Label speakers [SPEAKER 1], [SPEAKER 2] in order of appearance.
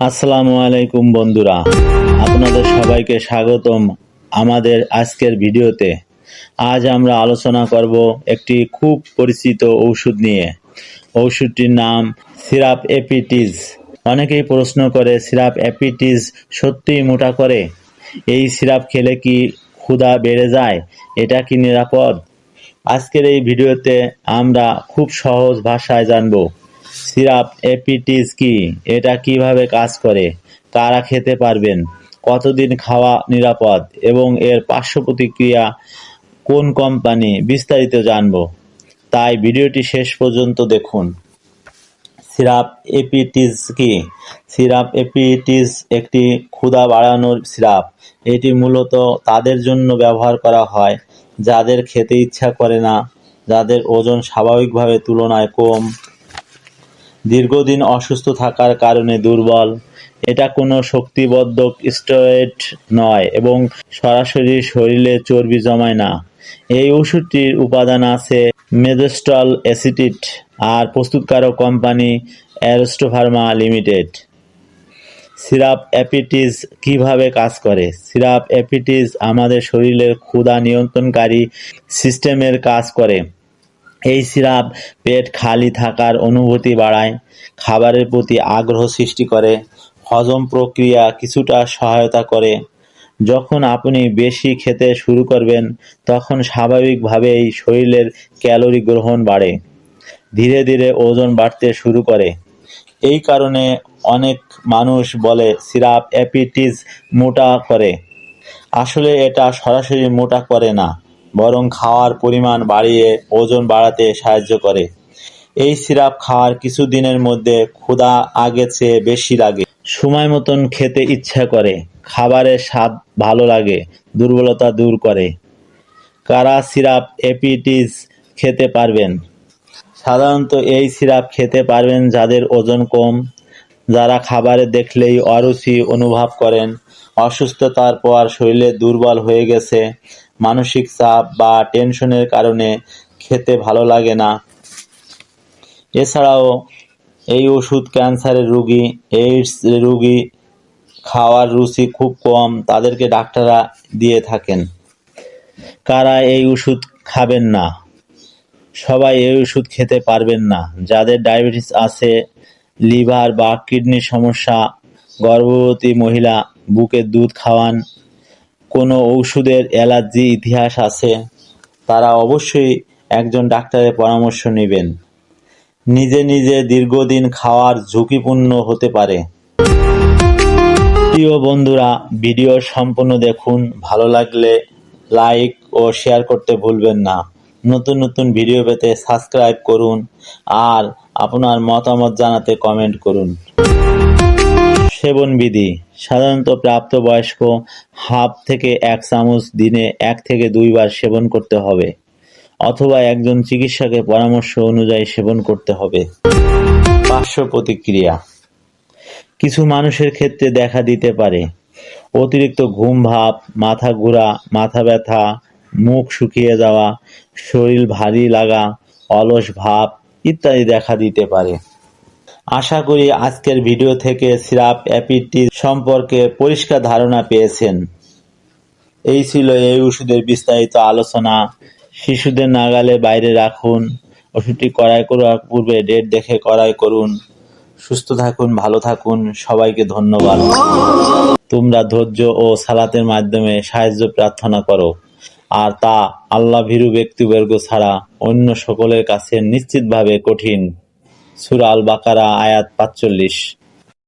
[SPEAKER 1] আসসালামু আলাইকুম বন্ধুরা। আপনাদের সবাইকে স্বাগতম আমাদের আজকের ভিডিওতে। আজ আমরা আলোচনা করব একটি খুব পরিচিত ঔষধ নিয়ে। ঔষধটির নাম সিরাপ এপিটিজ। অনেকেই প্রশ্ন করে, সিরাপ অ্যাপিটিস সত্যিই মোটা করে? এই সিরাপ খেলে কি ক্ষুধা বেড়ে যায়? এটা কি নিরাপদ? আজকের এই ভিডিওতে আমরা খুব সহজ ভাষায় জানব। সিরাপ এপিটিস কি? এটা কীভাবে কাজ করে? কারা খেতে পারবেন? কতদিন খাওয়া নিরাপদ? এবং এর পার্শ্ব প্রতিক্রিয়া কোন কোম্পানি? বিস্তারিত জানব। তাই ভিডিওটি শেষ পর্যন্ত দেখুন। সিরাপ এপিটিস কি? সিরাপ এপিটিস একটি ক্ষুধা বাড়ানোর সিরাপ। এটি মূলত তাদের জন্য ব্যবহার করা হয়, যাদের খেতে ইচ্ছা করে না, যাদের ওজন স্বাভাবিকভাবে তুলনায় কম দীর্ঘদিন অসুস্থ থাকার কারণে দুর্বল। এটা কোনো শক্তিবর্ধক স্টেরয়েড নয় এবং সরাসরি শরীরে চর্বি জমায় না। এই ওষুধটির উপাদান আছে মেজেস্টল অ্যাসিটিট আর প্রস্তুতকারক কোম্পানি অ্যারোস্টোফার্মা লিমিটেড। সিরাপ অ্যাপিটিস কীভাবে কাজ করে? সিরাপ অ্যাপিটিস আমাদের শরীরের ক্ষুধা নিয়ন্ত্রণকারী সিস্টেমের কাজ করে। এই সিরাপ পেট খালি থাকার অনুভূতি বাড়ায়, খাবারের প্রতি আগ্রহ সৃষ্টি করে, হজম প্রক্রিয়া কিছুটা সহায়তা করে। যখন আপনি বেশি খেতে শুরু করবেন, তখন স্বাভাবিকভাবেই শরীরের ক্যালোরি গ্রহণ বাড়ে। ধীরে ধীরে ওজন বাড়তে শুরু করে। এই কারণে অনেক মানুষ বলে সিরাপ, অ্যাপিটিস মোটা করে। আসলে এটা সরাসরি মোটা করে না। বরং খাওয়ার পরিমাণ বাড়িয়ে ওজন বাড়াতে সাহায্য করে। এই সিরাপ খাওয়ার কিছু দিনের মধ্যে ক্ষুধা আগে চেয়ে বেশি লাগে। সময় মতন খেতে ইচ্ছা করে, খাবারের স্বাদ ভালো লাগে, দুর্বলতা দূর করে। কারা সিরাপ, এপিটিস খেতে পারবেন? সাধারণত এই সিরাপ খেতে পারবেন যাদের ওজন কম, যারা খাবারে দেখলেই অরুচি অনুভব করেন, অসুস্থতার পর শরীরে দুর্বল হয়ে গেছে মানসিক চাপ বা টেনশনের কারণে খেতে ভালো লাগে না। এছাড়াও এই ওষুধ ক্যান্সারের রুগী, এইডস রুগী খাওয়ার রুচি খুব কম, তাদেরকে ডাক্তাররা দিয়ে থাকেন। কারা এই ওষুধ খাবেন না? সবাই এই ওষুধ খেতে পারবেন না। যাদের ডায়াবেটিস আছে, লিভার বা কিডনির সমস্যা, গর্ভবতী মহিলা, বুকের দুধ খাওয়ান কোনো ঔষধের অ্যালার্জি ইতিহাস আছে, তারা অবশ্যই একজন ডাক্তারের পরামর্শ নেবেন। নিজে নিজে দীর্ঘদিন খাওয়ার ঝুঁকিপূর্ণ হতে পারে। প্রিয় বন্ধুরা, ভিডিও সম্পূর্ণ দেখুন, ভালো লাগলে লাইক ও শেয়ার করতে ভুলবেন না। নতুন নতুন ভিডিও পেতে সাবস্ক্রাইব করুন আর আপনার মতামত জানাতে কমেন্ট করুন। সেবন বিধি সাধারণত প্রাপ্তবয়স্ক হাফ থেকে এক চামচ দিনে এক থেকে দুইবার সেবন করতে হবে, অথবা একজন চিকিৎসকের পরামর্শ অনুযায়ী সেবন করতে হবে। পার্শ্ব প্রতিক্রিয়া, কিছু মানুষের ক্ষেত্রে দেখা দিতে পারে, অতিরিক্ত ঘুম ভাব, মাথা ঘোরা, মাথা ব্যথা, মুখ শুকিয়ে যাওয়া, শরীর ভারী লাগা, অলস ভাব ইত্যাদি দেখা দিতে পারে। আশা করি আজকের ভিডিও থেকে সিরাপ অ্যাপিটি সম্পর্কে পরিষ্কার ধারণা পেয়েছেন। এই ছিল এই ওষুধের বিস্তারিত আলোচনা। শিশুদের নাগালে বাইরে রাখুন। ওষুধটি কড়াই করার পূর্বে ডেট দেখে কড়াই করুন। সুস্থ থাকুন, ভালো থাকুন। সবাইকে ধন্যবাদ। তোমরা ধৈর্য ও সালাতের মাধ্যমে সাহায্য প্রার্থনা করো। আর তা আল্লাহ ভীরু ব্যক্তিবর্গ ছাড়া অন্য সকলের কাছে নিশ্চিতভাবে কঠিন। সুরা আল বাকারা আয়াত পাঁচচল্লিশ।